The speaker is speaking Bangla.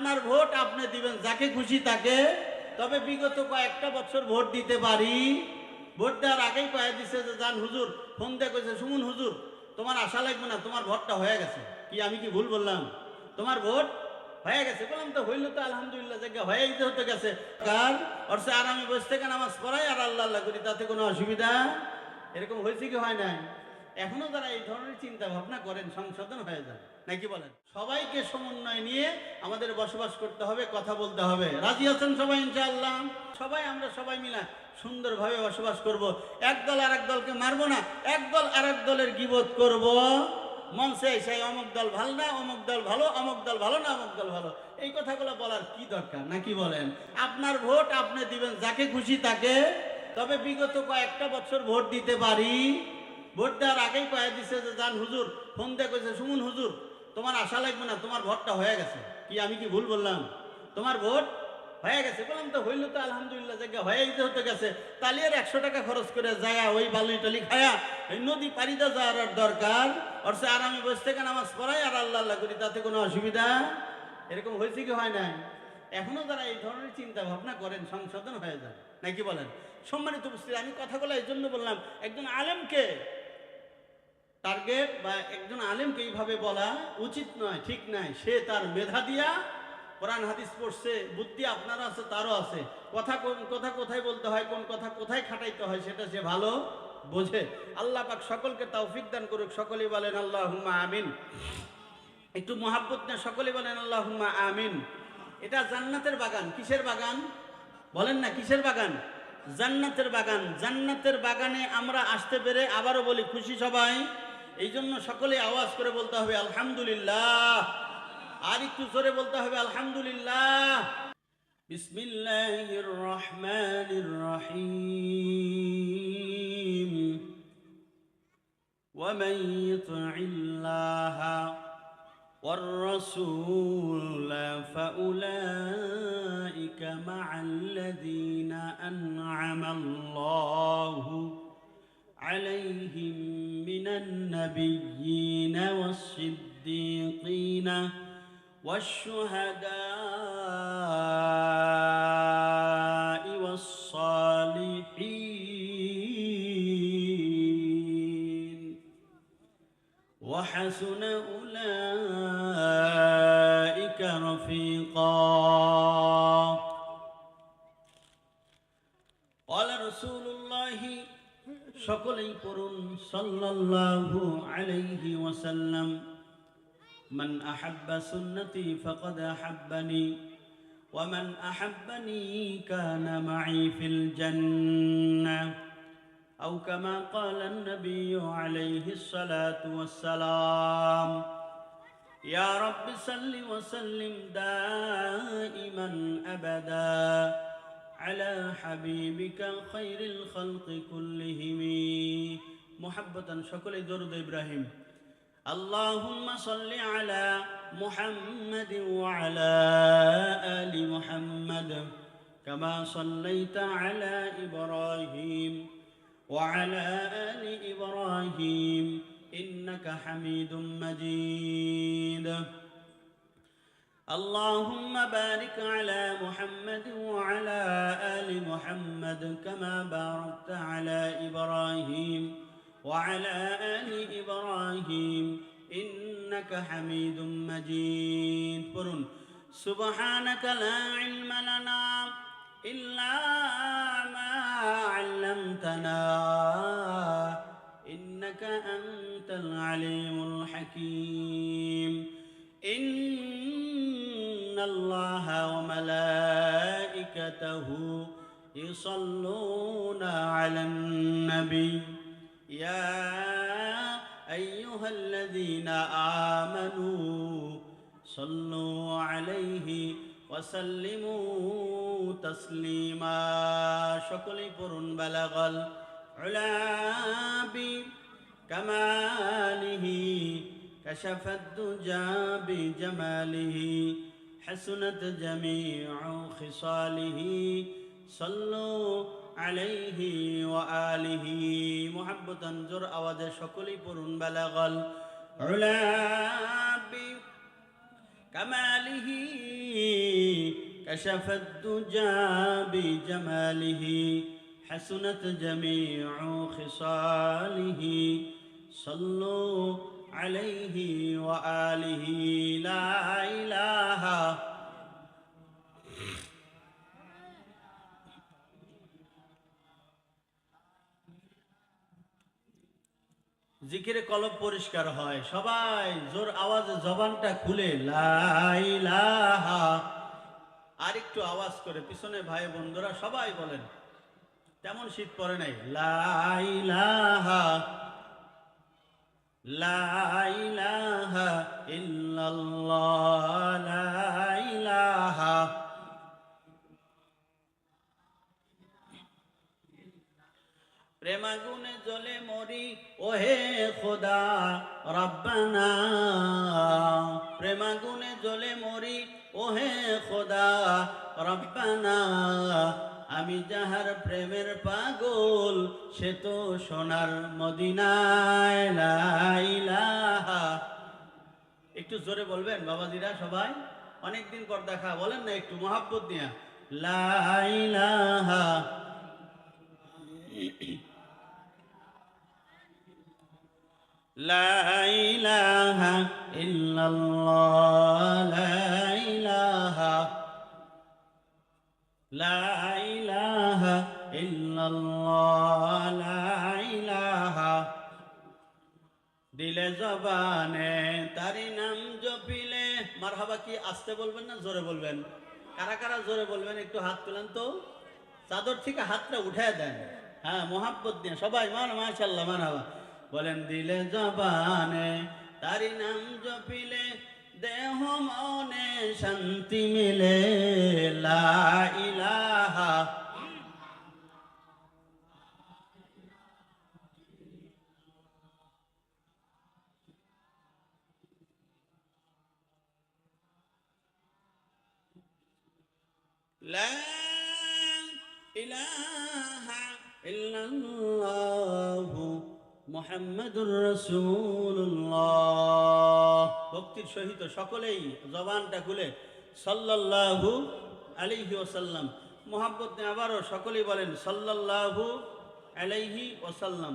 আপনার ভোট আপনি দিবেন, যাকে খুশি তাকে। তবে বিগত কয়েকটা বছর ভোট দিতে পারি। ভোট দেওয়ার আগেই কয়ে দিছে যে যান হুজুর, ফোন দিয়ে কইছে শুনুন হুজুর, তোমার আশা লাগবে না, তোমার ভোটটা হয়ে গেছে। কি আমি কি ভুল বললাম? তোমার ভোট হয়ে গেছে। বললাম, তো হইল তো, আলহামদুলিল্লাহ জায়গা হয়ে যেতে হতে গেছে। কার অর্থে, আর আমি বসে থেকে নামাজ পড়াই আর আল্লাহ আল্লাহ করি, তাতে কোনো অসুবিধা? এরকম হয়েছে কি হয় নাই? এখনও যারা এই ধরনের চিন্তা ভাবনা করেন, সংশোধন হয়ে যায় নাকি বলেন? সবাইকে সমন্বয় নিয়ে আমাদের বসবাস করতে হবে, কথা বলতে হবে। রাজি আছেন সবাই ইনশাআল্লাহ? সবাই, আমরা সবাই মিলা সুন্দরভাবে বসবাস করব। এক দল আর এক দলকে মারবো না, এক দল আর এক দলের গিবত করব। মঞ্চে সেই অমুক দল ভালো না, অমুক দল ভালো, অমুক দল ভালো না, অমুক দল ভালো। এই কথাগুলো বলার কি দরকার, নাকি বলেন? আপনার ভোট আপনি দিবেন, যাকে খুশি তাকে। তবে বিগত কয়েকটা বছর ভোট দিতে পারি। ভোট দেওয়ার আগেই কয়ে দিছে যে, যান হুজুর, ফোন কইছে শুনুন হুজুর তোমার আশা লাগবে না, তোমার ভোটটা হয়ে গেছে। কি আমি কি ভুল বললাম? তোমার ভোট হয়ে গেছে। বললাম তো হইল তো, আলহামদুলিল্লাহ, জায়গা হয়ে হতে গেছে। তাহলে আর একশো টাকা খরচ করে যায় ওই বালুই টালি খায়া এই নদী পাড়িতে যাওয়ার দরকার। অর্থে আর আমি বসে থেকে নামাজ পড়াই আর আল্লাহ আল্লাহ করি, তাতে কোনো অসুবিধা? এরকম হয়েছে কি হয় নাই? এখনও যারা এই ধরনের চিন্তা ভাবনা করেন, সংশোধন হয়ে যায় নাকি বলেন? সম্মানিত উপস্থিত, আমি কথাগুলো এই জন্য বললাম, একজন আলেমকে টার্গেট বা একজন আলেমকে এইভাবে বলা উচিত নয়, ঠিক নয়। সে তার মেধা দিয়া কোরআন, হাদিস পড়ছে, বুদ্ধি আপনারও আছে, তারও আছে। কথা কোন, কথা কোথায় বলতে হয়, কোন কথা কোথায় খাটাইতে হয়, সেটা সে ভালো বোঝে। আল্লাহ পাক সকলকে তৌফিক দান করুক, সকলেই বলেন আল্লাহ হুম্মা আমিন। একটু মহাব্বত না সকলে বলেন আল্লাহ হুম্মা আমিন। এটা জান্নাতের বাগান, কিসের বাগান? বলেন না, কিসের বাগান? জান্নাতের বাগান, জান্নাতের বাগানে আমরা আসতে পেরে আবারও বলি, খুশি সবাই। এই জন্য সকলে আওয়াজ করে বলতে হবে আলহামদুলিল্লাহ আর একটু জোরে বলতে হবে আলহামদুলিল্লাহ বিসমিল্লাহির রহমানির রহিম ومن يطع الله والرسول فأولئك مع الذين أنعم الله عليهم من النبيين والصديقين والشهداء والصالحين وحسن أولئك رفيقا সকলেই পড়ুন সাল্লাল্লাহু আলাইহি ওয়াসাল্লাম من أحب سنتي فقد أحبني ومن أحبني كان معي في الجنة أو كما قال النبي عليه الصلاة والسلام يا رب صل وسلم دائما أبدا على حبيبك خير الخلق كلهم. محبة شكل درد إبراهيم اللهم صل على محمد وعلى آل محمد كما صليت على إبراهيم وعلى آل إبراهيم إنك حميد مجيد اللهم بارك على محمد وعلى آل محمد كما باركت على إبراهيم وعلى آل إبراهيم إنك حميد مجيد. قرن سبحانك لا علم لنا إلا ما علمتنا إنك أنت العليم الحكيم إن الله وملائكته يصلون على النبي يا أيها الذين آمنوا صلوا عليه وسلموا تسليما شكل برن بلغ العلا بكماله كشف الدجى بجماله حسنت جميع خصاله صلوا عليه وآله. محبة جر أود شكل برن بلغ العلا بكماله كشف الدجى بجماله. حسنت جميع خصاله صلوا عليه وآله لا إله জিকিরে কলব পরিষ্কার হয় সবাই জোর আওয়াজে জবানটা খুলে লাইলাহা আর একটু আওয়াজ করে পিছনে ভাই বন্ধুরা সবাই বলেন তেমন শীত পড়ে নাই লাইলাহা লাইলাহা ইল্লাল্লাহ লাইলাহা প্রেমাগুনে জলে মরি, ওহে খোদা রব্বানা। প্রেমাগুনে জলে মরি, ওহে খোদা রব্বানা। আমি যাহার প্রেমের পাগল, সে তো সোনার একটু জোরে বলবেন বাবাজিরা সবাই? অনেকদিন পর দেখা, বলেন না একটু মহাব্বত নিয়া। লাইলাহা লাইলাহা লা দিলে জবানে, তারি নাম জপিলে। মারহাবা কি আসতে বলবেন না জোরে বলবেন? কারা কারা জোরে বলবেন, একটু হাত তুলেন তো। চাদর থেকে হাতটা উঠায় দেন। হ্যাঁ মোহাব্বত দিয়ে সবাই মান মাশাল্লাহ মারহাবা। বলেন, দিলে জবানে, তারি নাম জপিলে। দেহ, মনে শান্তি মিলে। লা ইলাহা। لا إله إلا الله মোহাম্মদুর রসুল্লাহ ভক্তির সহিত সকলেই জবানটা খুলে সাল্লাল্লাহু আলাইহি ওসাল্লাম মোহাম্মদ আবারও সকলেই বলেন সাল্লাল্লাহু আলাইহি ওসাল্লাম